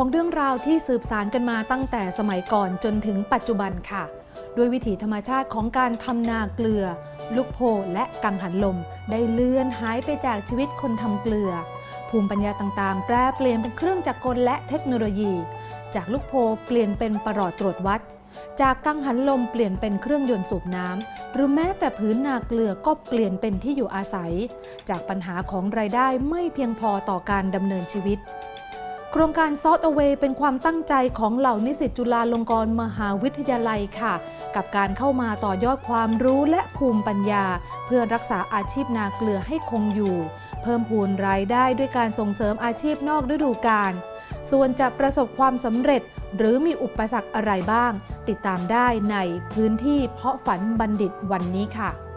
ของเรื่องราวที่สืบสานกันมาตั้งแต่สมัยก่อนจนถึงปัจจุบันค่ะ ด้วยวิถีธรรมชาติของการทำนาเกลือ ลูกโพและกังหันลม ได้เลื่อนหายไปจากชีวิตคนทำเกลือ ภูมิปัญญาต่างๆ แปรเปลี่ยนเป็นเครื่องจักรกลและเทคโนโลยี จากลูกโพเปลี่ยนเป็นประหลอดตรวจวัด จากกังหันลมเปลี่ยนเป็นเครื่องยนต์สูบน้ำหรือแม้แต่พื้นนาเกลือก็เปลี่ยนเป็นที่อยู่อาศัย จากปัญหาของรายได้ไม่เพียงพอต่อการดำเนินชีวิต โครงการซอ t อ w a y เป็นความตั้งใจของเหล่านิสิตจุฬาลงกรณ์มหาวิทยาลัยค่ะ กับการเข้ามาต่อยอดความรู้และภูมิปัญญา เพื่อรักษาอาชีพนาเกลือให้คงอยู่ เพิ่มพูนรายได้ด้วยการส่งเสริมอาชีพนอกฤดูกาลส่วนจะประสบความสำเร็จหรือมีอุปสรรคอะไรบ้าง ติดตามได้ในพื้นที่เพาะฝันบัณฑิตวันนี้ค่ะ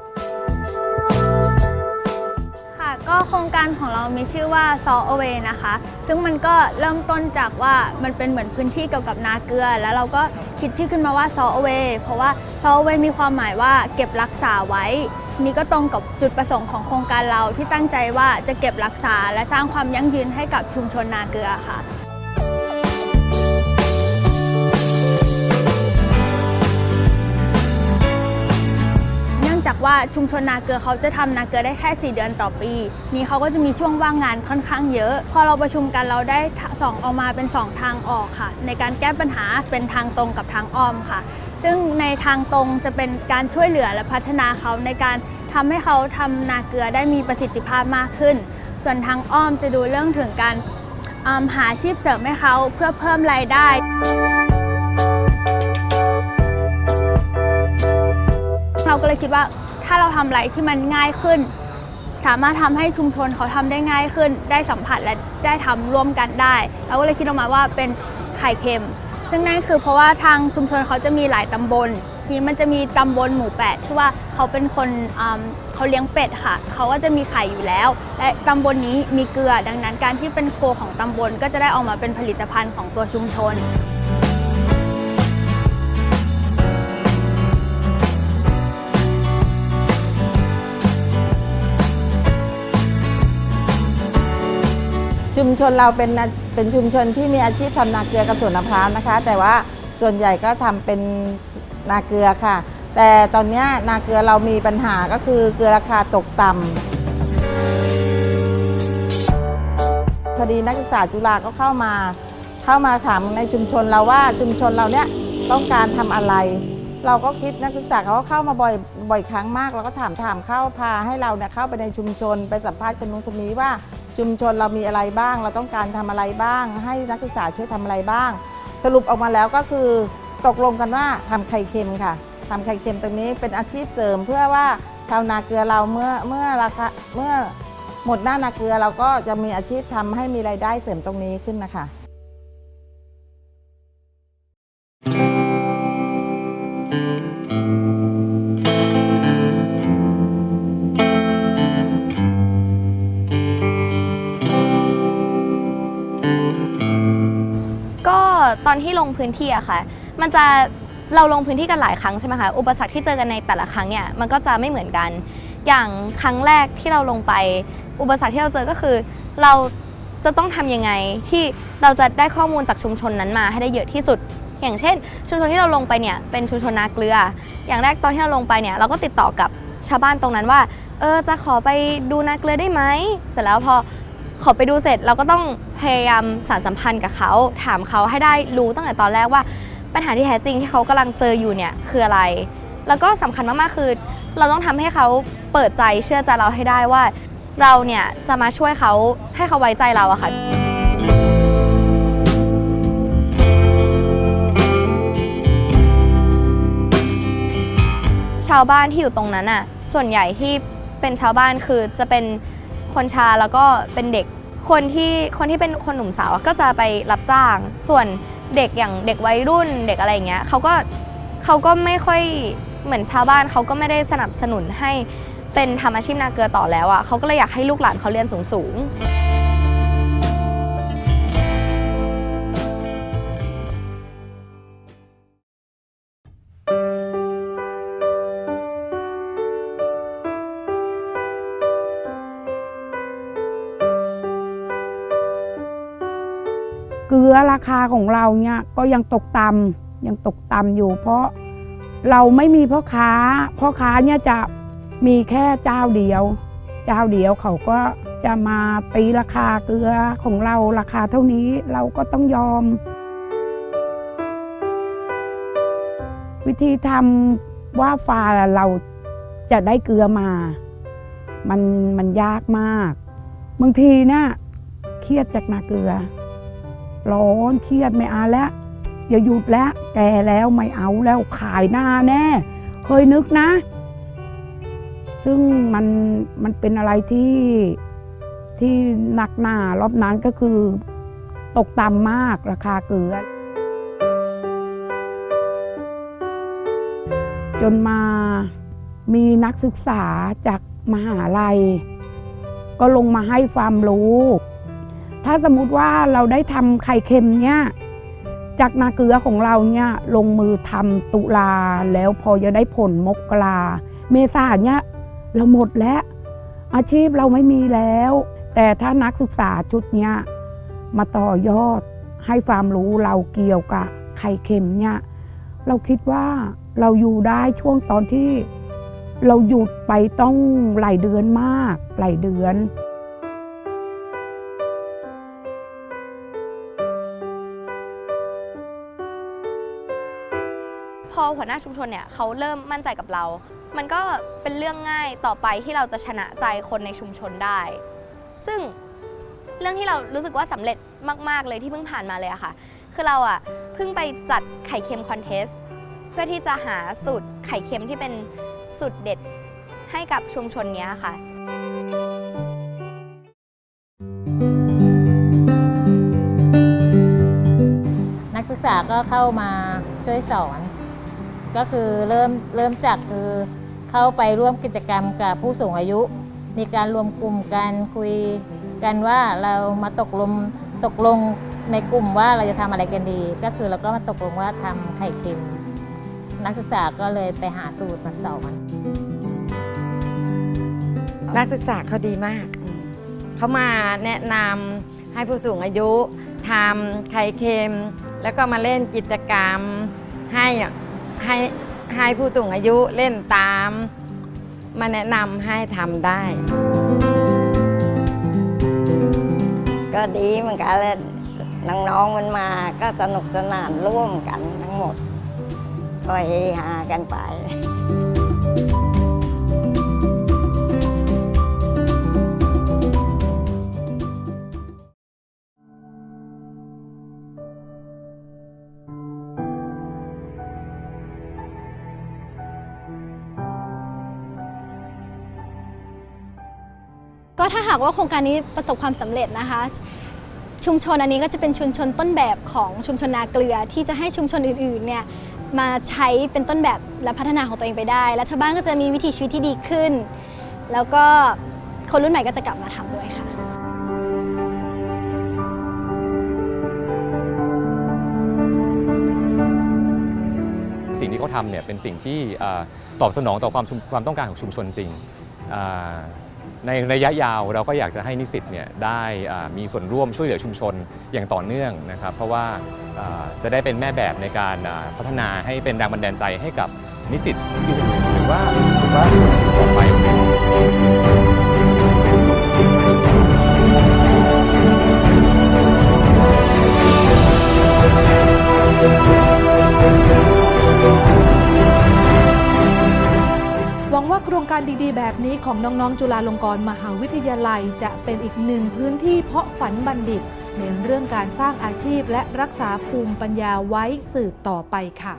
ก็โครงการของเรามีชื่อว่า s a w Away นะคะ ซึ่งมันก็เริ่มต้นจากว่ามันเป็นเหมือนพื้นที่เกี่ยวกับนาเกลือ แล้วเราก็คิดชื่อขึ้นมาว่า s a w Away เพราะว่า s a w Away มีความหมายว่าเก็บรักษาไว้ นี่ก็ตรงกับจุดประสงค์ของโครงการเราที่ตั้งใจว่าจะเก็บรักษา และสร้างความยั่งยืนให้กับชุมชนนาเกลือค่ะ ว่าชุมชนนาเกลือเขาจะทำนาเกลือได้แค่ 4 เดือนต่อปี นี่เขาก็จะมีช่วงว่างงานค่อนข้างเยอะ พอเราประชุมกันเราได้สองออกมาเป็น 2 ทางออกค่ะ ในการแก้ปัญหาเป็นทางตรงกับทางอ้อมค่ะ ซึ่งในทางตรงจะเป็นการช่วยเหลือและพัฒนาเขาในการทำให้เขาทำนาเกลือได้มีประสิทธิภาพมากขึ้น ส่วนทางอ้อมจะดูเรื่องถึงการหาชีพเสริมให้เขาเพื่อเพิ่มรายได้เราก็เลยคิดว่า ถ้าเราทำอะไรที่มันง่ายขึ้น สามารถทำให้ชุมชนเขาทำได้ง่ายขึ้น ได้สัมผัสและได้ทำร่วมกันได้ เราก็เลยคิดออกมาว่าเป็นไข่เค็ม ซึ่งนั่นคือเพราะว่าทางชุมชนเขาจะมีหลายตำบลทีนี้มันจะมีตำบลหมู่แปดที่ว่าเขาเป็นคนเขาเลี้ยงเป็ดค่ะ เขาก็จะมีไข่อยู่แล้ว และตำบลนี้มีเกลือดังนั้นการที่เป็นโคของตำบลก็จะได้ออกมาเป็นผลิตภัณฑ์ของตัวชุมชน ชุมชนเราเป็นเป็นชุมชนที่มีอาชีพทำนาเกลือกับสวนมะพร้าวนะคะ แต่ว่าส่วนใหญ่ก็ทำเป็นนาเกลือค่ะ แต่ตอนนี้นาเกลือเรามีปัญหาก็คือเกลือราคาตกต่ำพอดีนักศึกษาจุฬาก็เข้ามา เข้ามาถามในชุมชนเราว่าชุมชนเราเนี้ยต้องการทำอะไร เราก็คิดนักศึกษาเขาก็เข้ามาบ่อยบ่อยครั้งมากเราก็ถามถามเข้าพาให้เราเนี่ยเข้าไปในชุมชนไปสัมภาษณ์คนนู้นคนนี้ว่า ชุมชนเรามีอะไรบ้าง เราต้องการทำอะไรบ้าง ให้นักศึกษาช่วยทำอะไรบ้าง สรุปออกมาแล้วก็คือตกลงกันว่าทำไข่เค็มค่ะทำไข่เค็มตรงนี้เป็นอาชีพเสริมเพื่อว่าชาวนาเกลือเราเมื่อเมื่อราคาเมื่อหมดหน้านาเกลือเราก็จะมีอาชีพทำให้มีรายได้เสริมตรงนี้ขึ้นนะคะ อนที่ลงพื้นที่อะค่ะ มันจะเราลงพื้นที่กันหลายครั้งใช่ไหมคะ อุปสรรคที่เจอกันในแต่ละครั้งเนี่ย มันก็จะไม่เหมือนกัน อย่างครั้งแรกที่เราลงไป อุปสรรคที่เราเจอก็คือ เราจะต้องทำยังไงที่เราจะได้ข้อมูลจากชุมชนนั้นมาให้ได้เยอะที่สุด อย่างเช่น ชุมชนที่เราลงไปเนี่ย เป็นชุมชนนาเกลือ อย่างแรกตอนที่เราลงไปเนี่ย เราก็ติดต่อกับชาวบ้านตรงนั้นว่า เออ จะขอไปดูนาเกลือได้ไหม เสร็จแล้วพอ ขอไปดูเสร็จเราก็ต้องพยายามสารสัมพันธ์กับเขา ถามเขาให้ได้รู้ตั้งแต่ตอนแรกว่า ปัญหาที่แท้จริงที่เขากำลังเจออยู่เนี่ยคืออะไร แล้วก็สำคัญมากๆคือ เราต้องทำให้เขาเปิดใจเชื่อใจเราให้ได้ว่า เราเนี่ยจะมาช่วยเขาให้เขาไว้ใจเราอะค่ะชาวบ้านที่อยู่ตรงนั้นอะส่วนใหญ่ที่เป็นชาวบ้านคือจะเป็น คนชาแล้วก็เป็นเด็กคนที่คนที่เป็นคนหนุ่มสาวก็จะไปรับจ้าง ส่วนเด็กอย่างเด็กวัยรุ่นเด็กอะไรอย่างเงี้ยเขาก็เขาก็ไม่ค่อยเหมือนชาวบ้านเขาก็ไม่ได้สนับสนุนให้เป็นทำอาชีพนาเกลือต่อแล้วอะเขาก็เลยอยากให้ลูกหลานเขาเรียนสูงๆ อราคาของเราเนี่ยก็ยังตกต่ำยังตกต่ำอยู่ เพราะเราไม่มีพ่อค้าพ่อค้าเนี่ยจะมีแค่เจ้าเดียว เจ้าเดียวเขาก็จะมาตีราคาเกลือของเราราคาเท่านี้เราก็ต้องยอม วิธีทำว่าฟาเราจะได้เกลือมา มันมันยากมากบางทีเนะเครียดจากนาเกลือ ร้อนเครียดไม่เอาแล้วอย่าหยุดแล้วแก่แล้วไม่เอาแล้วขายหน้าแน่ เคยนึกนะ ซึ่งมันมันเป็นอะไรที่ที่หนักหนารอบนั้นก็คือตกต่ำมากราคาเกลือ จนมามีนักศึกษาจากมหาลัย ก็ลงมาให้ความรู้ ถ้าสมมุติว่าเราได้ทำไข่เค็มเนี่ยจากนาเกลือของเราเนี่ยลงมือทำตุลาแล้วพอจะได้ผลมกราเมษาเนี่ยเราหมดแล้ว อาชีพเราไม่มีแล้ว แต่ถ้านักศึกษาชุดเนี้ยมาต่อยอดให้ความรู้เราเกี่ยวกับไข่เค็มเนี่ยเราคิดว่าเราอยู่ได้ช่วงตอนที่เราหยุดไปต้องหลายเดือนมากหลายเดือน อหัวหน้าชุมชนเนี่ยเขาเริ่มมั่นใจกับเรา มันก็เป็นเรื่องง่ายต่อไปที่เราจะชนะใจคนในชุมชนได้ ซึ่งเรื่องที่เรารู้สึกว่าสำเร็จมาก ๆ เลยที่เพิ่งผ่านมาเลยอะค่ะ คือเราอะเพิ่งไปจัดไข่เค็มคอนเทสต์เพื่อที่จะหาสูตรไข่เค็มที่เป็นสูตรเด็ดให้กับชุมชนนี้ค่ะนักศึกษาก็เข้ามาช่วยสอน ก็คือเริ่มเริ่มจากคือเข้าไปร่วมกิจกรรมกับผู้สูงอายุ มีการรวมกลุ่มกันคุยกันว่าเรามาตกลงตกลงในกลุ่มว่าเราจะทำอะไรกันดี ก็คือเราก็มาตกลงว่าทำไข่เค็ม นักศึกษาก็เลยไปหาสูตรมาสอนนักศึกษาเขาดีมาก เขามาแนะนำให้ผู้สูงอายุทำไข่เค็ม แล้วก็มาเล่นกิจกรรมให้ ให้ให้ผู้สูงอายุเล่นตาม มาแนะนำให้ทำได้ ก็ดีเหมือนกันเลยน้องๆมันมาก็สนุกสนานร่วมกันทั้งหมด ก็เฮฮากันไป ก็ถ้าหากว่าโครงการนี้ประสบความสำเร็จนะคะ ชุมชนอันนี้ก็จะเป็นชุมชนต้นแบบของชุมชนนาเกลือ ที่จะให้ชุมชนอื่นๆเนี่ยมาใช้เป็นต้นแบบและพัฒนาของตัวเองไปได้ และชาวบ้านก็จะมีวิถีชีวิตที่ดีขึ้น แล้วก็คนรุ่นใหม่ก็จะกลับมาทำด้วยค่ะสิ่งที่เขาทำเนี่ยเป็นสิ่งที่อตอบสนองต่อความชุมความต้องการของชุมชนจริงอ่า ในระยะยาวเราก็อยากจะให้นิสิตเนี่ยได้มีส่วนร่วมช่วยเหลือชุมชนอย่างต่อเนื่องนะครับ เพราะว่าจะได้เป็นแม่แบบในการพัฒนาให้เป็นแรงบันดาลใจให้กับนิสิตที่อื่นหรือว่าหรือว่าต่อไปหวัง ครงการดีๆ แบบนี้ของน้องๆ จุฬาลงกรณ์มหาวิทยาลัย จะเป็นอีกหนึ่งพื้นที่เพาะฝันบัณฑิต ในเรื่องการสร้างอาชีพและรักษาภูมิปัญญาไว้สืบต่อไปค่ะ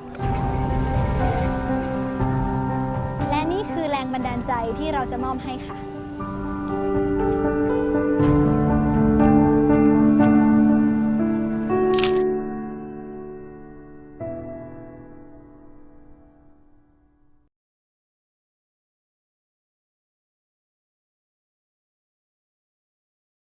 และนี่คือแรงบันดาลใจที่เราจะมอบให้ค่ะ